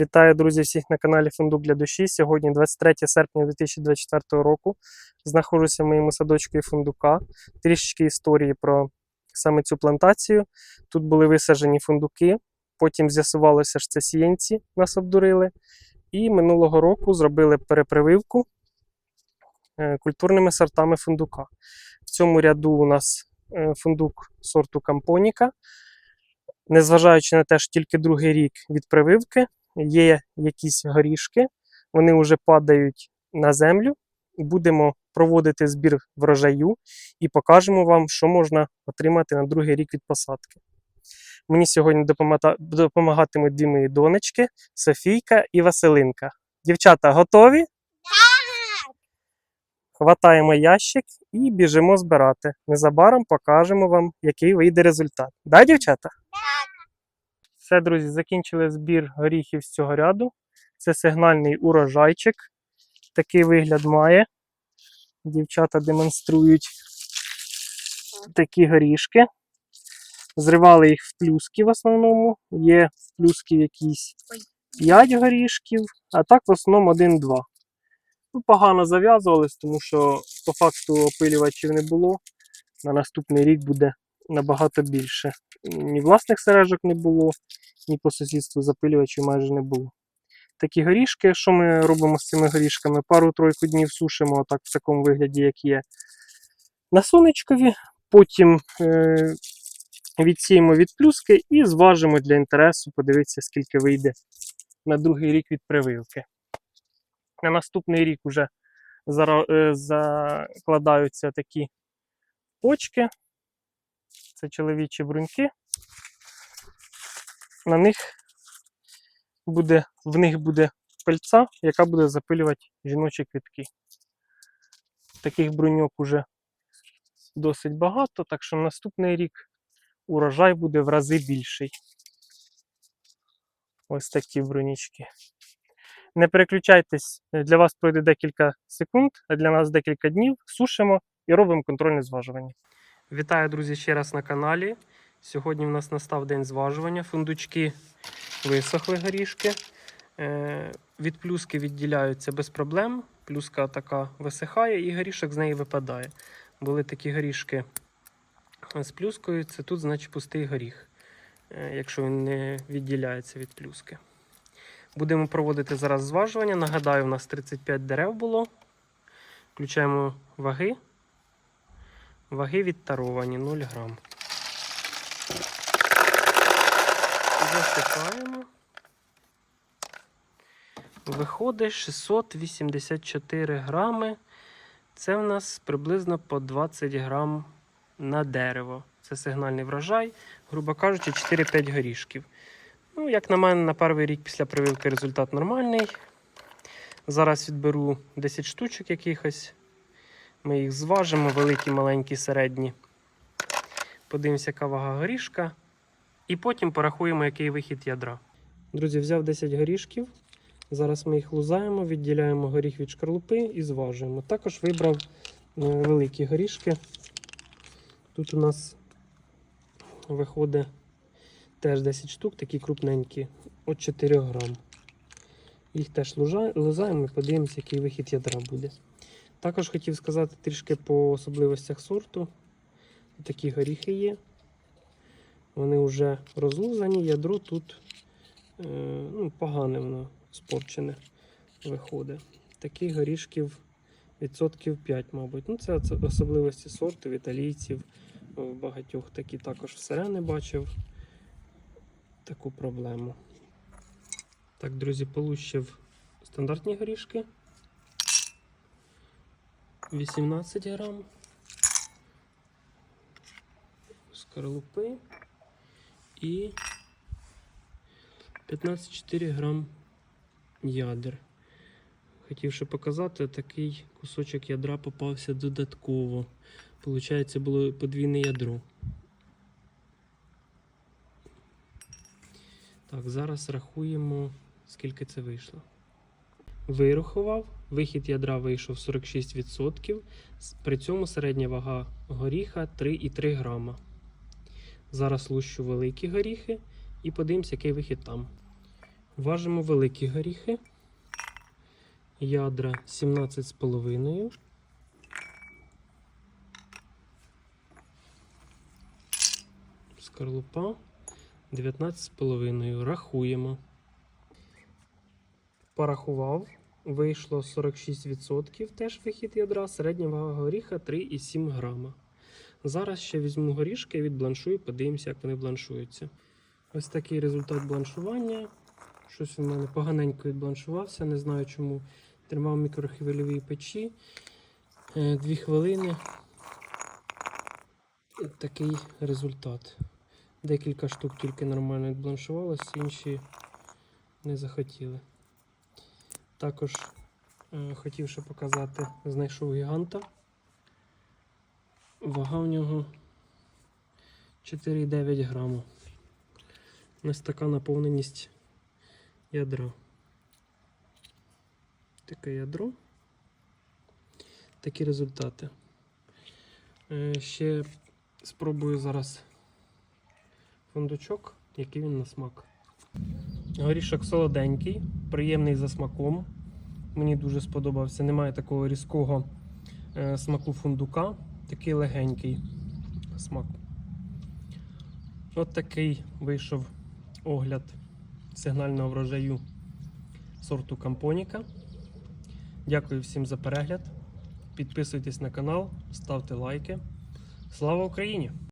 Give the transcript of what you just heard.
Вітаю, друзі, всіх на каналі Фундук для душі. Сьогодні 23 серпня 2024 року. Знаходжуся в моєму садочку фундука. Трішечки історії про саме цю плантацію. Тут були висаджені фундуки, потім з'ясувалося, що це сіянці нас обдурили. І минулого року зробили перепрививку е, культурними сортами фундука. В цьому ряду у нас е, фундук сорту Кампоніка. Незважаючи на те, що тільки другий рік від прививки, є якісь горішки, вони вже падають на землю. Будемо проводити збір врожаю і покажемо вам, що можна отримати на другий рік від посадки. Мені сьогодні допомагатимуть дві мої донечки Софійка і Василинка. Дівчата готові? Хватаємо ящик і біжимо збирати. Незабаром покажемо вам, який вийде результат. Да, дівчата? Все, друзі, закінчили збір горіхів з цього ряду. Це сигнальний урожайчик. Такий вигляд має. Дівчата демонструють такі горішки. Зривали їх в плюски в основному. Є в плюсків якісь 5 горішків, а так в основному 1-2. Ну, погано зав'язувались, тому що по факту опилювачів не було. На наступний рік буде набагато більше. Ні власних сережок не було, ні по сусідству запилювачів майже не було. Такі горішки, що ми робимо з цими горішками? Пару-тройку днів сушимо отак в такому вигляді, як є на сонечкові. Потім е- відсіємо від плюски і зважимо для інтересу, подивитися, скільки вийде на другий рік від прививки. На наступний рік вже е, закладаються такі почки. Це чоловічі бруньки. На них буде, в них буде пильця, яка буде запилювати жіночі квітки. Таких бруньок уже досить багато, так що наступний рік урожай буде в рази більший. Ось такі брунічки. Не переключайтесь, для вас пройде декілька секунд, а для нас декілька днів. Сушимо і робимо контрольне зважування. Вітаю, друзі, ще раз на каналі. Сьогодні в нас настав день зважування. Фундучки висохли горішки. Е, від плюски відділяються без проблем. Плюска така висихає і горішок з неї випадає. Були такі горішки з плюскою, це тут, значить, пустий горіх, е, якщо він не відділяється від плюски. Будемо проводити зараз зважування. Нагадаю, у нас 35 дерев було. Включаємо ваги. Ваги відтаровані 0 грам. Засипаємо. Виходить 684 грами. Це в нас приблизно по 20 грам на дерево. Це сигнальний врожай, грубо кажучи, 4-5 горішків. Ну, як на мене, на перший рік після прививки результат нормальний. Зараз відберу 10 штучок якихось. Ми їх зважимо, великі, маленькі, середні. Подивимося, яка вага горішка. І потім порахуємо, який вихід ядра. Друзі, взяв 10 горішків. Зараз ми їх лузаємо, відділяємо горіх від шкарлупи і зважуємо. Також вибрав е, великі горішки. Тут у нас виходить теж 10 штук, такі крупненькі, от 4 грам. Їх теж лузаємо і подивимося, який вихід ядра буде. Також хотів сказати трішки по особливостях сорту. Такі горіхи є. Вони вже розлузані, ядро тут е, ну, погане воно спорчене виходить. Таких горішків відсотків 5, мабуть. Ну, це особливості сорту, італійців. В багатьох такі також в сирени бачив таку проблему. Так, друзі, получив стандартні горішки. 18 грам. Скорлупи і 15,4 грам ядер. Хотів ще показати, такий кусочок ядра попався додатково. Получається, було подвійне ядро. Так, зараз рахуємо, скільки це вийшло. Вирахував, вихід ядра вийшов 46%. При цьому середня вага горіха 3,3 грама. Зараз лущу великі горіхи і подивимося, який вихід там. Важимо великі горіхи. Ядра 17,5. Скорлупа 19,5. Рахуємо. Порахував. Вийшло 46%. Теж вихід ядра. Середня вага горіха 3,7 грама. Зараз ще візьму горішки відбланшую, подивимося, як вони бланшуються. Ось такий результат бланшування. Щось у мене поганенько відбланшувався, не знаю чому. Тримав в мікрохвильовій печі. Е, Дві хвилини. Такий результат. Декілька штук тільки нормально відбланшувалось, інші не захотіли. Також е, хотів ще показати, знайшов гіганта. Вага в нього 4,9 граму. Ось така наповненість ядра. Таке ядро. Такі результати. Е, Ще спробую зараз фундучок, який він на смак. Горішок солоденький, приємний за смаком. Мені дуже сподобався. Немає такого різкого е, смаку фундука, такий легенький смак. От такий вийшов огляд сигнального врожаю сорту Кампоніка. Дякую всім за перегляд. Підписуйтесь на канал, ставте лайки. Слава Україні!